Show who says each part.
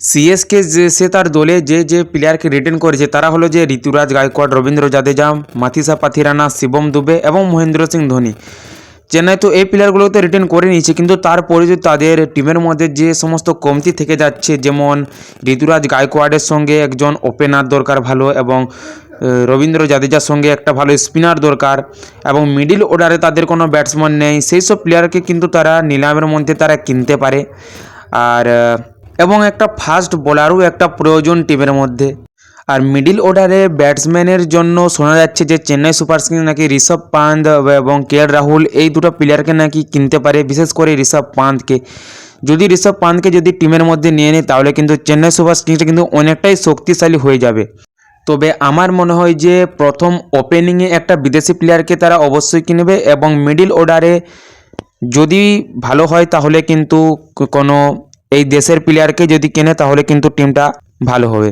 Speaker 1: CSK যে, সে তার দলে যে যে প্লেয়ারকে রিটেন করেছে, তারা হলো যে ঋতুরাজ গায়কোয়াড়, রবীন্দ্র জাদেজা, মাথিসা পাথিরানা, শিবম দুবে এবং মহেন্দ্র সিং ধোনি। চেন্নাই তো এই প্লেয়ারগুলোতে রিটেন করে নিয়েছে, কিন্তু তারপরে যদি তাদের টিমের মধ্যে যে সমস্ত কমতি থেকে যাচ্ছে, যেমন ঋতুরাজ গায়কোয়াড়ের সঙ্গে একজন ওপেনার দরকার ভালো এবং রবীন্দ্র জাদেজার সঙ্গে একটা ভালো স্পিনার দরকার এবং মিডিল অর্ডারে তাদের কোনো ব্যাটসম্যান নেই, সেই সব প্লেয়ারকে কিন্তু তারা নিলামের মধ্যে তারা কিনতে পারে। আর এবং একটা ফাস্ট বোলারও একটা প্রয়োজন টিমের মধ্যে। আর মিডিল অর্ডারে ব্যাটসম্যানের জন্য শোনা যাচ্ছে যে, চেন্নাই সুপার কিংস নাকি ঋষভ পান্ত এবং কে রাহুল এই দুটো প্লেয়ারকে নাকি কিনতে পারে, বিশেষ করে ঋষভ পান্তকে। যদি ঋষভ পান্তকে যদি টিমের মধ্যে নিয়ে নেয়, তাহলে কিন্তু চেন্নাই সুপার কিংসটা কিন্তু অনেকটাই শক্তিশালী হয়ে যাবে। তবে আমার মনে হয় যে, প্রথম ওপেনিংয়ে একটা বিদেশি প্লেয়ারকে তারা অবশ্যই কিনবে এবং মিডিল অর্ডারে যদি ভালো হয়, তাহলে কিন্তু কোনো এই দেশের প্লেয়ারকে যদি কেনে তাহলে কিন্তু টিমটা ভালো হবে।